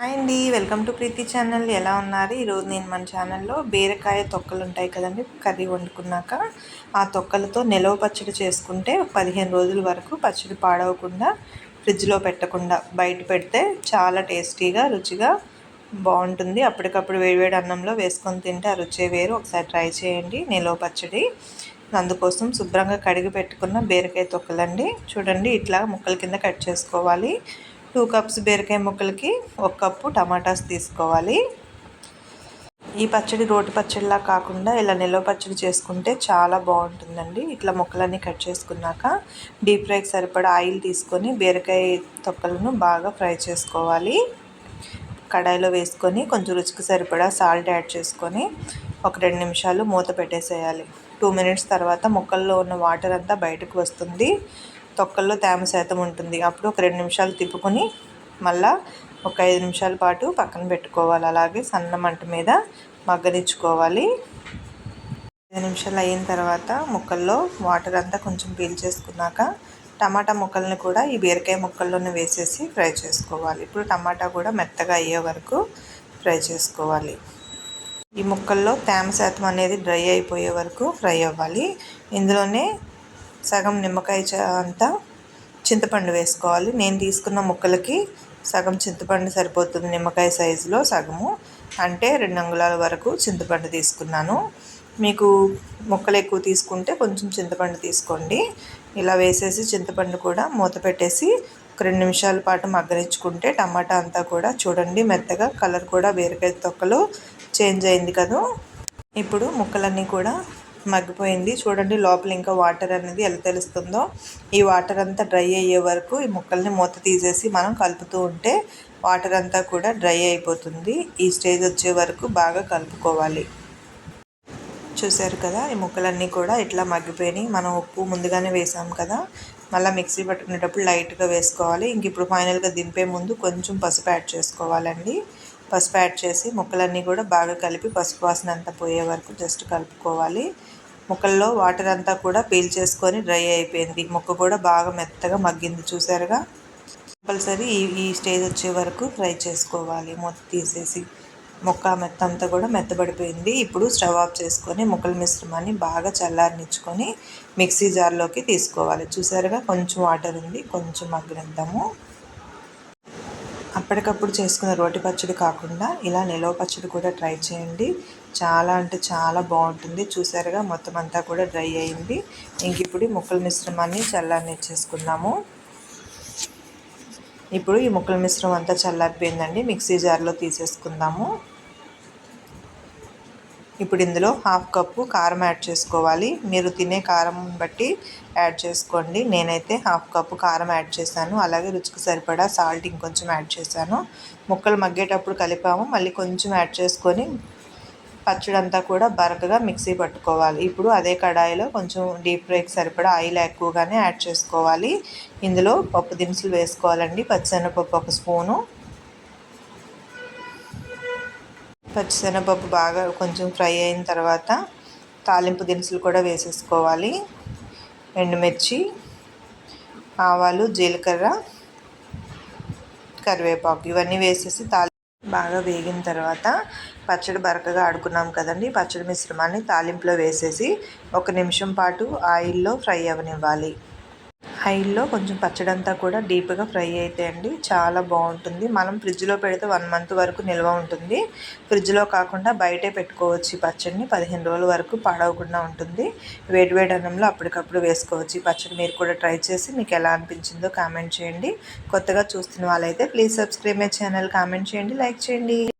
Hi అండి welcome to Preethi channel. ఎలా ఉన్నారు? ఈరోజు నేను మన ఛానల్లో బీరకాయ తొక్కలు ఉంటాయి కదండి కర్రీ వండుకున్నాక. ఆ తొక్కలతో నిలవ పచ్చడి చేసుకుంటే పదిహేను రోజుల వరకు పచ్చడి పాడవకుండా ఫ్రిడ్జ్లో పెట్టకుండా బయట పెడితే చాలా టేస్టీగా రుచిగా బాగుంటుంది. అప్పటికప్పుడు వేడివేడి అన్నంలో వేసుకొని తింటే ఆ రుచే వేరు. ఒకసారి ట్రై చేయండి నిలవ పచ్చడి. అందుకోసం శుభ్రంగా కడిగి పెట్టుకున్న బీరకాయ తొక్కలండి. చూడండి ఇట్లా ముక్కల కింద కట్ చేసుకోవాలి. టూ కప్స్ బీరకాయ ముక్కలకి ఒక కప్పు టమాటాస్ తీసుకోవాలి. ఈ పచ్చడి రోటి పచ్చడిలా కాకుండా ఇలా నిల్వ పచ్చడి చేసుకుంటే చాలా బాగుంటుందండి. ఇట్లా ముక్కలన్నీ కట్ చేసుకున్నాక డీప్ ఫ్రైకి సరిపడా ఆయిల్ తీసుకొని బీరకాయ తొక్కలను బాగా ఫ్రై చేసుకోవాలి. కడాయిలో వేసుకొని కొంచెం రుచికి సరిపడా సాల్ట్ యాడ్ చేసుకొని ఒక రెండు నిమిషాలు మూత పెట్టేసేయాలి. టూ మినిట్స్ తర్వాత ముక్కల్లో ఉన్న వాటర్ అంతా బయటకు వస్తుంది. తొక్కల్లో తేమ శాతం ఉంటుంది. అప్పుడు ఒక రెండు నిమిషాలు తిప్పుకొని మళ్ళా ఒక ఐదు నిమిషాల పాటు పక్కన పెట్టుకోవాలి. అలాగే సన్న మంట మీద మగ్గనిచ్చుకోవాలి. ఐదు నిమిషాలు అయిన తర్వాత ముక్కల్లో వాటర్ అంతా కొంచెం పీల్చేసుకున్నాక టమాటా ముక్కల్ని కూడా ఈ బీరకాయ ముక్కల్లోనే వేసేసి ఫ్రై చేసుకోవాలి. ఇప్పుడు టమాటా కూడా మెత్తగా అయ్యే వరకు ఫ్రై చేసుకోవాలి. ఈ ముక్కల్లో తేమ శాతం అనేది డ్రై అయిపోయే వరకు ఫ్రై అవ్వాలి. ఇందులోనే సగం నిమ్మకాయ అంతా చింతపండు వేసుకోవాలి. నేను తీసుకున్న ముక్కలకి సగం చింతపండు సరిపోతుంది నిమ్మకాయ సైజులో సగము. అంటే రెండు అంగుళాల వరకు చింతపండు తీసుకున్నాను. మీకు ముక్కలు ఎక్కువ తీసుకుంటే కొంచెం చింతపండు తీసుకోండి. ఇలా వేసేసి చింతపండు కూడా మూత పెట్టేసి ఒక రెండు నిమిషాల పాటు మగ్గరించుకుంటే టమాటా అంతా కూడా చూడండి మెత్తగా కలర్ కూడా బీరకాయ తొక్కలు చేంజ్ అయింది కదా. ఇప్పుడు ముక్కలన్నీ కూడా మగ్గిపోయింది. చూడండి లోపల ఇంకా వాటర్ అనేది ఎలా తెలుస్తుందో. ఈ వాటర్ అంతా డ్రై అయ్యే వరకు ఈ ముక్కల్ని మూత తీసేసి మనం కలుపుతూ ఉంటే వాటర్ అంతా కూడా డ్రై అయిపోతుంది. ఈ స్టేజ్ వచ్చే వరకు బాగా కలుపుకోవాలి. చూసారు కదా ఈ ముక్కలన్నీ కూడా ఇట్లా మగ్గిపోయినాయి. మనం ఉప్పు ముందుగానే వేసాం కదా. మళ్ళీ మిక్సీ పట్టుకునేటప్పుడు లైట్గా వేసుకోవాలి. ఇంక ఇప్పుడు ఫైనల్గా దింపే ముందు కొంచెం పసుపు యాడ్ చేసుకోవాలండి. పసుపు యాడ్ చేసి ముక్కలన్నీ కూడా బాగా కలిపి పసుపు వాసన అంతా పోయే వరకు జస్ట్ కలుపుకోవాలి. ముక్కల్లో వాటర్ అంతా కూడా పీల్చేసుకొని డ్రై అయిపోయింది. ముక్క కూడా బాగా మెత్తగా మగ్గింది చూసారుగా? కంపల్సరీ ఈ ఈ స్టేజ్ వచ్చే వరకు ఫ్రై చేసుకోవాలి. మొత్తం తీసేసి ముక్క మెత్త అంతా కూడా మెత్తబడిపోయింది. ఇప్పుడు స్టవ్ ఆఫ్ చేసుకొని ముక్కల మిశ్రమాన్ని బాగా చల్లారనిచ్చుకొని మిక్సీ జార్లోకి తీసుకోవాలి. చూసారుగా? కొంచెం వాటర్ ఉంది. కొంచెం మగ్గనిద్దాము. అప్పటికప్పుడు చేసుకున్న రోటి పచ్చడి కాకుండా ఇలా నిలవ పచ్చడి కూడా ట్రై చేయండి. చాలా అంటే చాలా బాగుంటుంది. చూసారుగా మొత్తం అంతా కూడా డ్రై అయింది. ఇంక ఇప్పుడు ముక్కల మిశ్రమాన్ని చల్లారనిచ్చేసుకుందాము ఇప్పుడు ఈ ముక్కల మిశ్రమం అంతా చల్లారిపోయిందండి. మిక్సీ జార్లో తీసేసుకుందాము. ఇప్పుడు ఇందులో హాఫ్ కప్పు కారం యాడ్ చేసుకోవాలి. మీరు తినే కారం బట్టి యాడ్ చేసుకోండి. నేనైతే హాఫ్ కప్పు కారం యాడ్ చేశాను. అలాగే రుచికి సరిపడా సాల్ట్ ఇంకొంచెం యాడ్ చేశాను. ముక్కలు మగ్గేటప్పుడు కలిపాము. మళ్ళీ కొంచెం యాడ్ చేసుకొని పచ్చడంతా కూడా బరకగా మిక్సీ పట్టుకోవాలి. ఇప్పుడు అదే కడాయిలో కొంచెం డీప్ ఫ్రైకి సరిపడా ఆయిల్ ఎక్కువగానే యాడ్ చేసుకోవాలి. ఇందులో పప్పు దినుసులు వేసుకోవాలండి. పచ్చిశనగపప్పు ఒక స్పూను. పచ్చిశనగపప్పు బాగా కొంచెం ఫ్రై అయిన తర్వాత తాలింపు దినుసులు కూడా వేసేసుకోవాలి. ఎండుమిర్చి ఆవాలు జీలకర్ర కరివేపాకు ఇవన్నీ వేసేసి తాలి బాగా వేగిన తర్వాత పచ్చడి బరకగా ఆడుకున్నాం కదండి. పచ్చడి మిశ్రమాన్ని తాలింపులో వేసేసి ఒక నిమిషం పాటు ఆయిల్లో ఫ్రై అవ్వనివ్వాలి హైల్లో కొంచెం పచ్చడి అంతా కూడా డీప్గా ఫ్రై అయితే అండి చాలా బాగుంటుంది. మనం ఫ్రిడ్జ్లో పెడితే వన్ మంత్ వరకు నిల్వ ఉంటుంది. ఫ్రిడ్జ్లో కాకుండా బయటే పెట్టుకోవచ్చు ఈ పచ్చడిని. పదిహేను రోజుల వరకు పాడవకుండా ఉంటుంది. వేడి వేడి అన్నంలో అప్పటికప్పుడు వేసుకోవచ్చు ఈ పచ్చడి. మీరు కూడా ట్రై చేసి మీకు ఎలా అనిపించిందో కామెంట్ చేయండి. కొత్తగా చూస్తున్న వాళ్ళైతే please subscribe my channel. Comment చేయండి లైక్ చేయండి.